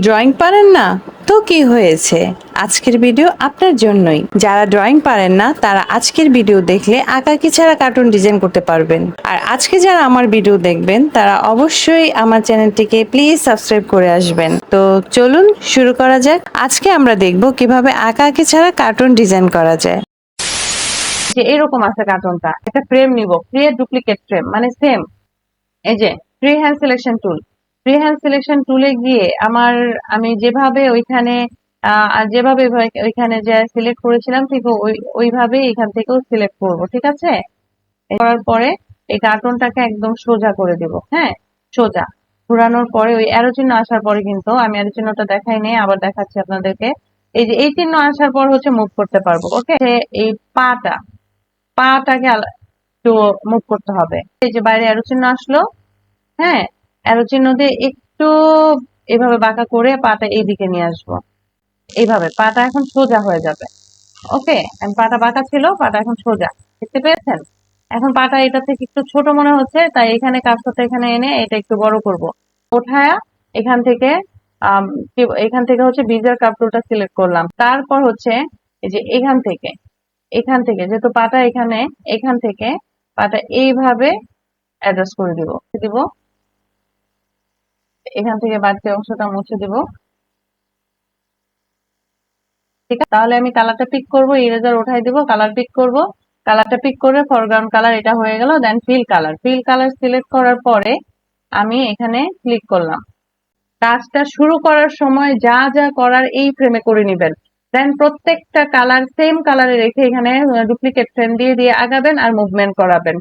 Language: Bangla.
ড্রয়িং পারেন না? তো কি হয়েছে? আজকের ভিডিও আপনার জন্যই। যারা ড্রয়িং পারেন না, তারা আজকের ভিডিও দেখলে আঁকাকি ছাড়া কার্টুন ডিজাইন করতে পারবেন? আর আজকে যারা আমার ভিডিও দেখবেন, তারা অবশ্যই আমার চ্যানেলটিকে প্লিজ সাবস্ক্রাইব করে আসবেন। তো চলুন শুরু করা যাক। আজকে আমরা দেখব কীভাবে আঁকাকি ছাড়া কার্টুন ডিজাইন করা যায়। যে এরকম আছে কার্টুনটা একটা ফ্রেম নিব। ফ্রি ডুপ্লিকেট ফ্রেম মানে সেম এই যে free hand selection tool free hand selection টুলে গিয়ে আমার, আমি যেভাবে ওইখানে যেভাবে ওইখানে যে সিলেক্ট করেছিলাম, ঠিক ওই ওইভাবে এখান থেকেও সিলেক্ট করব, ঠিক আছে? করার পরে এই কার্টুনটাকে একদম সোজা করে দিব হ্যাঁ? সোজা। ঘুরানোর পরে ওই অ্যারো চিহ্ন আসার পরে কিন্তু, আমি অ্যারো চিহ্নটা দেখাই নেই, আবার দেখাচ্ছি আপনাদেরকে। এই যে, এই চিহ্ন আসার পর হচ্ছে মুভ করতে পারব ওকে এই পাটা, পাটাকে একটু মুভ করতে হবে। এই যে বাইরে অ্যারো চিহ্ন আসলো হ্যাঁ? অ্যারো চিহ্ন দিয়ে একটু এভাবে বাঁকা করে পাটা এইদিকে নিয়ে আসব। এইভাবে পাটা এখন সোজা হয়ে যাবে। ওকে পাটা বাঁকা ছিল পাটা এখন সোজা। দেখতে পেয়েছেন? এখন পাটা এটা থেকে একটু ছোট মনে হচ্ছে, তাই এখানে কাজটা এখানে এনে এটা একটু বড় করব। ওঠায়া এখান থেকে এখান থেকে হচ্ছে বিজার কাপ টুলটা সিলেক্ট করলাম। তারপর হচ্ছে এই যে এখান থেকে এখান থেকে, যেহেতু পাটা এখানে, এখান থেকে পাটা এইভাবে অ্যাডজাস্ট করে দিব। দিব। এখান থেকে বাড়তি অংশটা মুছে দিব। ঠিক আছে, তাহলে আমি কালারটা পিক করব ইরেজার উঠাই দিব কালার পিক করব। কালারটা পিক করে ফরগ্রাউন্ড কালার এটা হয়ে গেল then fill colour fill colour select করার পরে আমি এখানে ক্লিক করলাম। কাজটা শুরু করার সময় যা যা করার এই ফ্রেমে করে নেবেন। দেন প্রত্যেকটা কালার সেম কালারে রেখে এখানে ডুপ্লিকেট ফ্রেম দিয়ে দিয়ে আগাবেন আর মুভমেন্ট করাবেন।